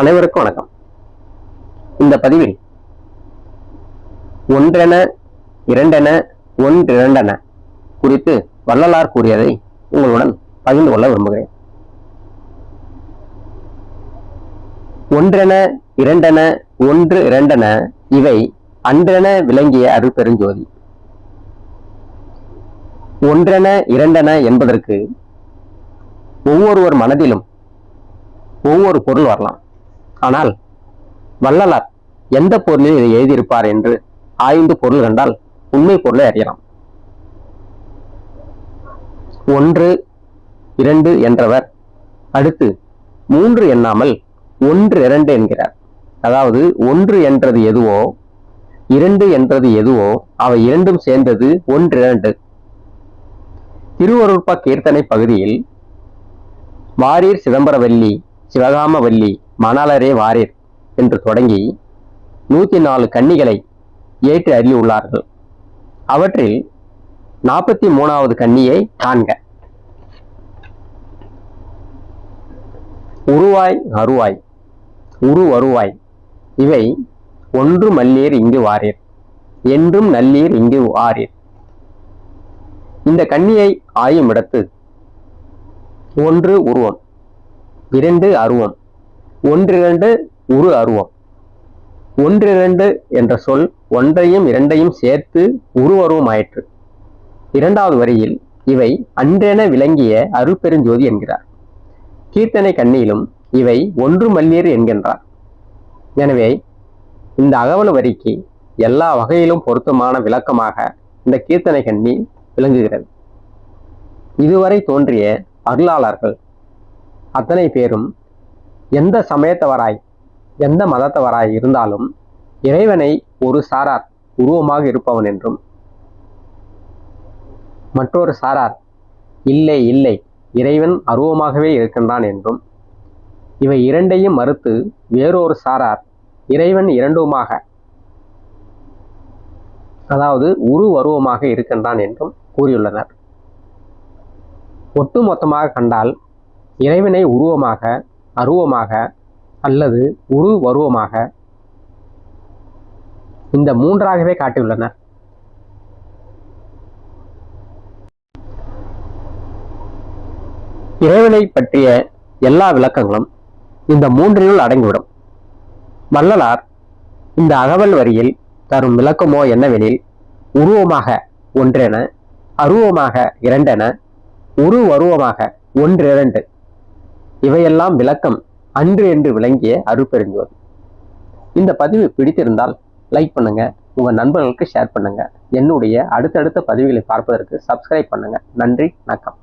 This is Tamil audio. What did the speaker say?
அனைவருக்கும் வணக்கம். இந்த பதிவில் ஒன்றென இரண்டென ஒன்றிரண்டென குறித்து வள்ளலார் கூறியதை உங்களுடன் பகிர்ந்து கொள்ள விரும்புகிறேன். ஒன்றென இரண்டென ஒன்று இரண்டென இவை அன்றென விளங்கிய அருட்பெருஞ்சோதி ஒன்றென இரண்டென என்பதற்கு ஒவ்வொருவர் மனதிலும் ஒவ்வொரு பொருள் வரலாம். ஆனால் வள்ளலார் எந்த பொருளில் இதை எழுதியிருப்பார் என்று ஆய்ந்து பொருள் கண்டால் உண்மை பொருளை அறியலாம். ஒன்று இரண்டு என்றவர். அடுத்து மூன்று எண்ணாமல் ஒன்று இரண்டு என்கிறார். அதாவது ஒன்று என்றது எதுவோ இரண்டு என்றது எதுவோ அவை இரண்டும் சேர்ந்தது ஒன்று இரண்டு. திருவருட்ப கீர்த்தனை பகுதியில் வாரீர் சிதம்பரவல்லி சிவகாமவல்லி மணாலரே வாரீர் என்று தொடங்கி நூத்தி நாலு கன்னிகளை ஏற்று அறியுள்ளார்கள் அவற்றில் நாற்பத்தி மூணாவது கன்னியை காண்க. உருவாய் அருவாய் உரு வருவாய் இவை ஒன்று மல்லீர் இங்கு வாரீர் என்றும் நல்லீர் இங்கு வாரீர் இந்த கன்னியை ஆயும் இடத்து ஒன்று உருவம் இரண்டு அருவம் ஒன்றிரண்டு உரு அருவம். ஒன்றிரண்டு என்ற சொல் ஒன்றையும் இரண்டையும் சேர்த்து உருவருவம் ஆயிற்று இரண்டாவது வரியில் இவை அன்றென விளங்கிய அருள்பெருஞ்சோதி என்கிறார். கீர்த்தனை கண்ணியிலும் இவை ஒன்று மல்லியர் என்கின்றார். எனவே இந்த அகவல வரிக்கு எல்லா வகையிலும் பொருத்தமான விளக்கமாக இந்த கீர்த்தனை கண்ணி விளங்குகிறது. இதுவரை தோன்றிய அருளாளர்கள் அத்தனை பேரும் எந்த சமயத்தவராய் எந்த மதத்தவராய் இருந்தாலும் இறைவனை ஒரு சாரார் உருவமாக இருப்பவன் என்றும் மற்றொரு சாரார் இல்லை இல்லை இறைவன் அருவமாகவே இருக்கின்றான் என்றும் இவை இரண்டையும் மறுத்து வேறொரு சாரார் இறைவன் இரண்டுமாக அதாவது உருவருவமாக இருக்கின்றான் என்றும் கூறியுள்ளனர். ஒட்டுமொத்தமாக கண்டால் இறைவனை உருவமாக அருவமாக அல்லது உரு வருவமாக இந்த மூன்றாகவே காட்டியுள்ளனர் இறைவனை பற்றிய எல்லா விளக்கங்களும் இந்த மூன்றினுள் அடங்கிவிடும். வள்ளலார் இந்த அகவல் வரியில் தரும் விளக்கமோ என்னவெனில் உருவமாக ஒன்றென அருவமாக இரண்டென உரு வருவமாக ஒன்றிரண்டு இவையெல்லாம் விளக்கம் அன்று என்று விளங்கிய அருப்பெருஞ்சோதி. இந்த பதிவு பிடித்திருந்தால் லைக் பண்ணுங்க உங்க நண்பர்களுக்கு ஷேர் பண்ணுங்க என்னுடைய அடுத்தடுத்த பதிவுகளை பார்ப்பதற்கு சப்ஸ்கிரைப் பண்ணுங்க. நன்றி வணக்கம்.